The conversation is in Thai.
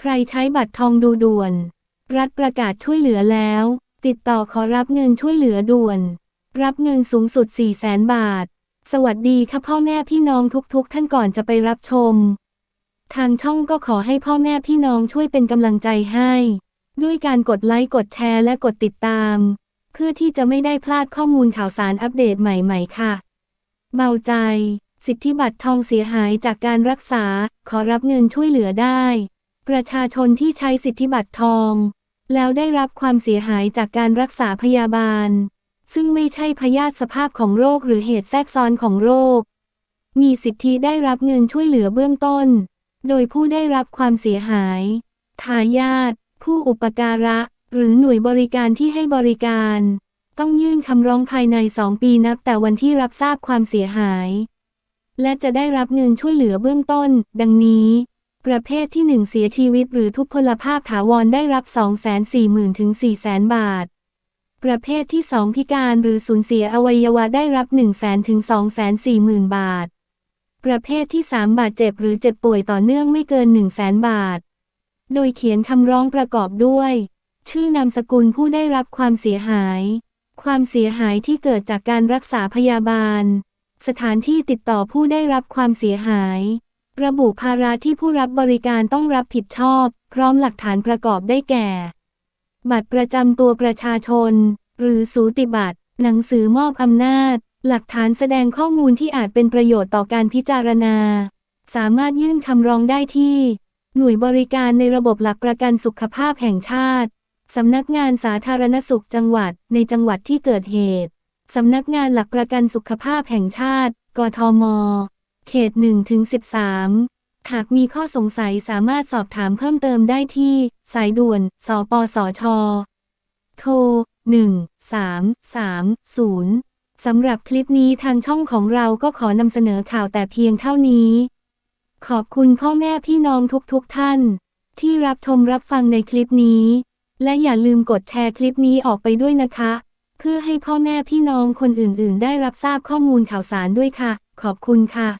ใครใช้บัตรทองดูด่วน รัฐประกาศช่วยเหลือแล้ว ติดต่อขอรับเงินช่วยเหลือด่วน รับเงินสูงสุด 4 0 0แสนบาท สวัสดีค่ะพ่อแม่พี่น้องทุกๆ ท่านก่อนจะไปรับชม ทางช่องก็ขอให้พ่อแม่พี่น้องช่วยเป็นกำลังใจให้ ด้วยการกดไลค์กดแชร์และกดติดตาม เพื่อที่จะไม่ได้พลาดข้อมูลข่าวสารอัปเดตใหม่ๆ ค่ะ เบาใจ สิทธิบัตรทองเสียหายจากการรักษา ขอรับเงินช่วยเหลือได้ ประชาชนที่ใช้สิทธิบัตรทอง แล้วได้รับความเสียหายจากการรักษาพยาบาล ซึ่งไม่ใช่พยาธิสภาพของโรคหรือเหตุแทรกซ้อนของโรค มีสิทธิได้รับเงินช่วยเหลือเบื้องต้น โดยผู้ได้รับความเสียหาย ทายาทผู้อุปการะ หรือหน่วยบริการที่ให้บริการ ต้องยื่นคำร้องภายใน 2 ปีนับแต่วันที่รับทราบความเสียหาย และจะได้รับเงินช่วยเหลือเบื้องต้น ดังนี้ ประเภทที่ 1 เสียชีวิตหรือทุพพลภาพถาวรได้รับ 240,000 ถึง 400,000 บาท ประเภทที่ 2 พิการหรือสูญเสียอวัยวะได้รับ 100,000 ถึง 240,000 บาท ประเภทที่ 3 บาดเจ็บหรือเจ็บป่วยต่อเนื่องไม่เกิน 100,000 บาท โดยเขียนคำร้องประกอบด้วย ชื่อนามสกุลผู้ได้รับความเสียหาย ความเสียหายที่เกิดจากการรักษาพยาบาล สถานที่ติดต่อผู้ได้รับความเสียหาย ระบุภาระที่ผู้รับบริการต้องรับผิดชอบ พร้อมหลักฐานประกอบได้แก่ บัตรประจำตัวประชาชน หรือสูติบัตร หนังสือมอบอำนาจ หลักฐานแสดงข้อมูลที่อาจเป็นประโยชน์ต่อการพิจารณา สามารถยื่นคำร้องได้ที่ หน่วยบริการในระบบหลักประกันสุขภาพแห่งชาติ สำนักงานสาธารณสุขจังหวัดในจังหวัดที่เกิดเหตุ สำนักงานหลักประกันสุขภาพแห่งชาติ กทม เขต1ถึง13 หากมีข้อสงสัยสามารถสอบถามเพิ่มเติมได้ที่ สายด่วน สปสช โทร 1330 สำหรับคลิปนี้ทางช่องของเราก็ขอนำเสนอข่าวแต่เพียงเท่านี้ ขอบคุณพ่อแม่พี่น้องทุกๆทท่าน ที่รับชมรับฟังในคลิปนี้ และอย่าลืมกดแชร์คลิปนี้ออกไปด้วยนะคะ เพื่อให้พ่อแม่พี่น้องคนอื่นๆ ได้รับทราบข้อมูลข่าวสารด้วยค่ะ ขอบคุณค่ะ